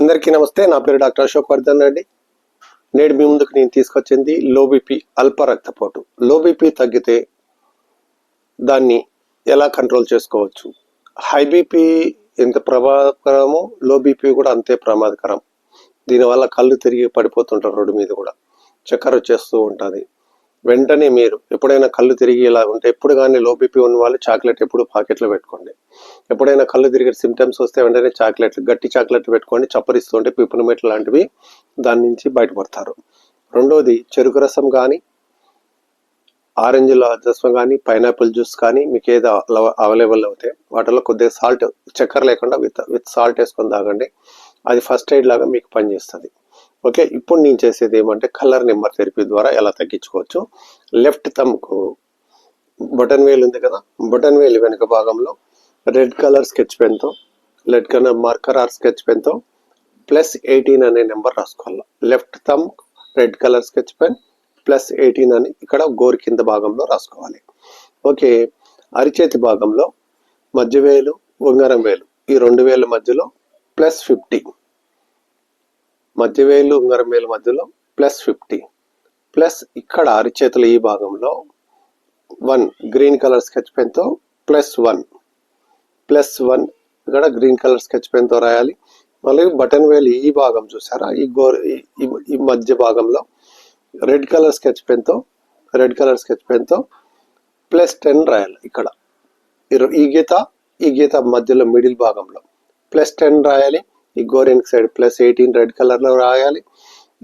అందరికీ నమస్తే నా పేరు డాక్టర్ అశోక్ వర్ధన్ రెడ్డి. నేడు మీ ముందుకు నేను తీసుకొచ్చింది లో బీపీ అల్ప రక్తపోటు. లో బీపీ తగ్గితే దాన్ని ఎలా కంట్రోల్ చేసుకోవచ్చు? హై బీపీ ఎంత ప్రమాదకరమో లో బీపీ కూడా అంతే ప్రమాదకరం. దీనివల్ల కళ్ళు తిరిగి పడిపోతుంటారు రోడ్డు మీద కూడా. చక్కెర వచ్చేస్తూ ఉంటుంది. వెంటనే మీరు ఎప్పుడైనా కళ్ళు తిరిగి ఇలా ఉంటే ఎప్పుడు కానీ లో బీపీ ఉన్న వాళ్ళు చాక్లెట్ ఎప్పుడు పాకెట్లో పెట్టుకోండి. ఎప్పుడైనా కళ్ళు తిరిగే సిమ్టమ్స్ వస్తే వెంటనే చాక్లెట్లు గట్టి చాక్లెట్లు పెట్టుకోండి. చప్పరిస్తుంటే పిప్పునమెట్లు లాంటివి దాని నుంచి బయటపడతారు. రెండోది చెరుకు రసం కానీ ఆరెంజ్ రసం కానీ పైనాపిల్ జ్యూస్ కానీ మీకు ఏదో అవైలబుల్ అవుతాయి వాటిలో కొద్దిగా సాల్ట్ చక్కెర లేకుండా విత్ విత్ సాల్ట్ వేసుకొని తాగండి. అది ఫస్ట్ ఎయిడ్ లాగా మీకు పనిచేస్తుంది. ఓకే ఇప్పుడు నేను చేసేది ఏమంటే కలర్ నెంబర్ థెరపీ ద్వారా ఎలా తగ్గించుకోవచ్చు? లెఫ్ట్ తమ్కు బటన్ వేల్ ఉంది కదా బటన్ వేల్ వెనుక భాగంలో red colour sketch పెన్తో red colour marker or sketch పెన్తో plus eighteen అనే నెంబర్ రాసుకోవాలి. Left thumb red colour sketch pen plus eighteen అని ఇక్కడ గోరు కింద భాగంలో రాసుకోవాలి. ఓకే అరిచేతి భాగంలో మధ్య వేలు ఉంగరం వేలు ఈ రెండు వేల మధ్యలో ప్లస్ ఫిఫ్టీ. మధ్యవేలు ఉంగరమేలు ఉంగరం వేలు మధ్యలో ప్లస్ ఫిఫ్టీ. ప్లస్ ఇక్కడ అరిచేతుల ఈ భాగంలో వన్ గ్రీన్ కలర్ స్కెచ్ పెన్తో ప్లస్ వన్. ప్లస్ వన్ ఇక్కడ గ్రీన్ కలర్ స్కెచ్ పెన్తో రాయాలి. మళ్ళీ బటన్ వేలు ఈ భాగం చూసారా? ఈ గో ఈ మధ్య భాగంలో రెడ్ కలర్ స్కెచ్ పెన్తో రెడ్ కలర్ స్కెచ్ పెన్తో ప్లస్ టెన్ రాయాలి ఇక్కడ. ఈ గీత ఈ గీత మధ్యలో మిడిల్ భాగంలో. ప్లస్ టెన్ రాయాలి. ఈ గోరెన్ సైడ్ ప్లస్ ఎయిటీన్ రెడ్ కలర్లో రాయాలి.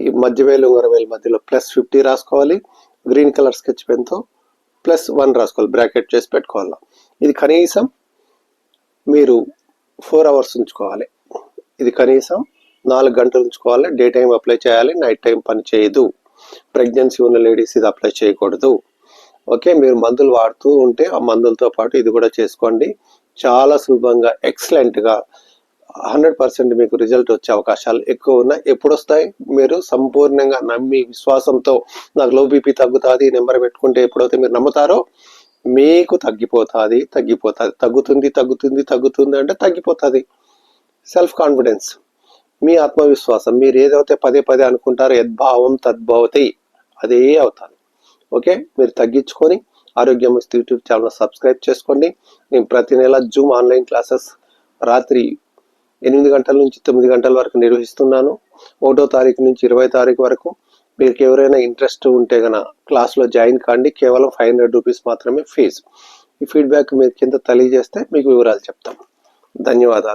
ఈ మధ్య వేలు ఉంగరం వేలు మధ్యలో ప్లస్ ఫిఫ్టీ రాసుకోవాలి. గ్రీన్ కలర్ స్కెచ్ పెన్తో ప్లస్ వన్ రాసుకోవాలి బ్రాకెట్ చేసి పెట్టుకోవాలి. ఇది కనీసం మీరు ఫోర్ అవర్స్ ఉంచుకోవాలి. ఇది కనీసం నాలుగు గంటలు ఉంచుకోవాలి. డే టైం అప్లై చేయాలి నైట్ టైం పని చేయదు. ప్రెగ్నెన్సీ ఉన్న లేడీస్ ఇది అప్లై చేయకూడదు. ఓకే మీరు మందులు వాడుతూ ఉంటే ఆ మందులతో పాటు ఇది కూడా చేసుకోండి. చాలా సులభంగా ఎక్సలెంట్గా హండ్రెడ్ పర్సెంట్ మీకు రిజల్ట్ వచ్చే అవకాశాలు ఎక్కువ ఉన్నాయి ఎప్పుడు వస్తాయి మీరు సంపూర్ణంగా నమ్మి విశ్వాసంతో నాకు లో బీపీ తగ్గుతుంది నెంబర్ పెట్టుకుంటే ఎప్పుడైతే మీరు నమ్ముతారో మీకు తగ్గిపోతుంది తగ్గిపోతుంది. తగ్గుతుంది తగ్గుతుంది తగ్గుతుంది అంటే తగ్గిపోతుంది. సెల్ఫ్ కాన్ఫిడెన్స్ మీ ఆత్మవిశ్వాసం. మీరు ఏదైతే పదే పదే అనుకుంటారో యద్భావం తద్భావతి అదే అవుతుంది. ఓకే? మీరు తగ్గించుకొని ఆరోగ్యం యూట్యూబ్ ఛానల్ సబ్స్క్రైబ్ చేసుకోండి. నేను ప్రతి నెల జూమ్ ఆన్లైన్ క్లాసెస్ రాత్రి ఎనిమిది గంటల నుంచి తొమ్మిది గంటల వరకు నిర్వహిస్తున్నాను. ఒకటో తారీఖు నుంచి ఇరవై తారీఖు వరకు మీకు ఎవరైనా ఇంట్రెస్ట్ ఉంటే గన క్లాస్లో జాయిన్ కాండి. కేవలం ఫైవ్ హండ్రెడ్ రూపీస్ మాత్రమే ఫీజు. ఈ ఫీడ్బ్యాక్ మీరు కింద తెలియజేస్తే మీకు వివరాలు చెప్తాం. ధన్యవాదాలు.